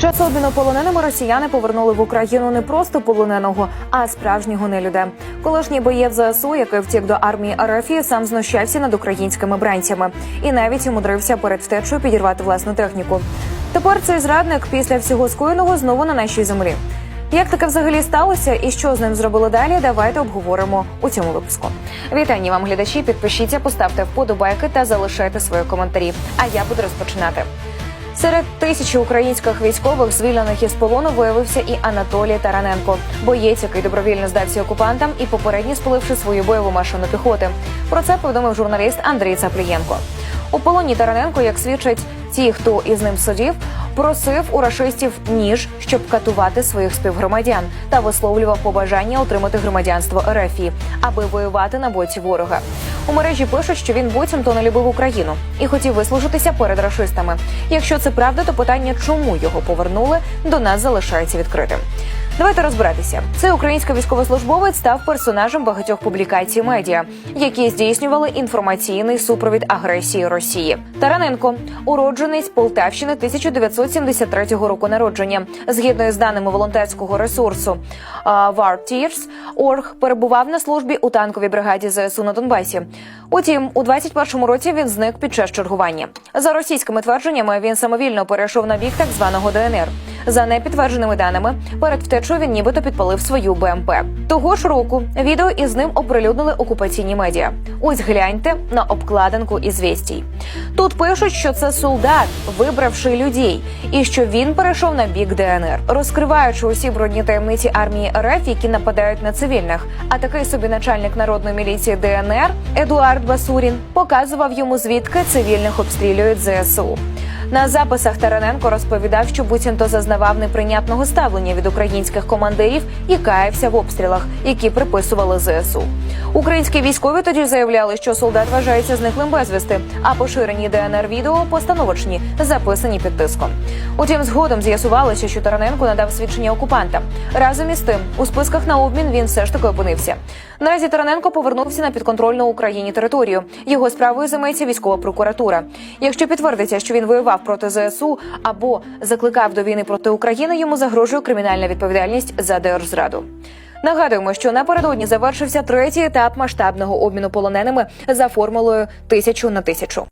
Час обміну росіяни повернули в Україну не просто полоненого, а справжнього нелюда. Колишній боєць ЗСУ, який втік до армії РФ, сам знущався над українськими бранцями і навіть умудрився перед втечею підірвати власну техніку. Тепер цей зрадник після всього скоєного знову на нашій землі. Як таке взагалі сталося і що з ним зробили далі? Давайте обговоримо у цьому випуску. Вітання вам, глядачі. Підпишіться, поставте вподобайки та залишайте свої коментарі. А я буду розпочинати. Серед тисячі українських військових, звільнених із полону, виявився і Анатолій Тараненко, боєць, який добровільно здався окупантам і попередньо спаливши свою бойову машину піхоти. Про це повідомив журналіст Андрій Цаплієнко. У полоні Тараненко, як свідчать ті, хто із ним сидів, просив у рашистів ніж, щоб катувати своїх співгромадян, та висловлював побажання отримати громадянство РФ, аби воювати на боці ворога. У мережі пишуть, що він буцімто не любив Україну і хотів вислужитися перед рашистами. Якщо це правда, то питання, чому його повернули, до нас залишається відкритим. Давайте розбиратися. Цей український військовослужбовець став персонажем багатьох публікацій медіа, які здійснювали інформаційний супровід агресії Росії. Тараненко, уродженець Полтавщини 1973 року народження. Згідно із даними волонтерського ресурсу Tears, Орг перебував на службі у танковій бригаді ЗСУ на Донбасі. Утім, у 21-му році він зник під час чергування. За російськими твердженнями, він самовільно перейшов на бік так званого ДНР. За непідтвердженими даними, перед втечою він нібито підпалив свою БМП. Того ж року відео із ним оприлюднили окупаційні медіа. Ось гляньте на обкладинку із вістій. Тут пишуть, що це солдат, вибравши людей, і що він перейшов на бік ДНР, розкриваючи усі брудні таємниці армії РФ, які нападають на цивільних. А такий собі начальник народної міліції ДНР Едуард Басурін показував йому звідки цивільних обстрілюють ЗСУ. На записах Тараненко розповідав, що буцімто зазнавав неприйнятного ставлення від українських командирів і каявся в обстрілах, які приписували ЗСУ. Українські військові тоді заявляли, що солдат вважається зниклим безвісти, а поширені ДНР відео постановочні, записані під тиском. Утім, згодом з'ясувалося, що Тараненко надав свідчення окупанта. Разом із тим, у списках на обмін він все ж таки опинився. Наразі Тараненко повернувся на підконтрольну Україні територію. Його справою займається військова прокуратура. Якщо підтвердиться, що він воював проти ЗСУ або закликав до війни проти України, йому загрожує кримінальна відповідальність за держзраду. Нагадуємо, що напередодні завершився третій етап масштабного обміну полоненими за формулою тисячу на тисячу.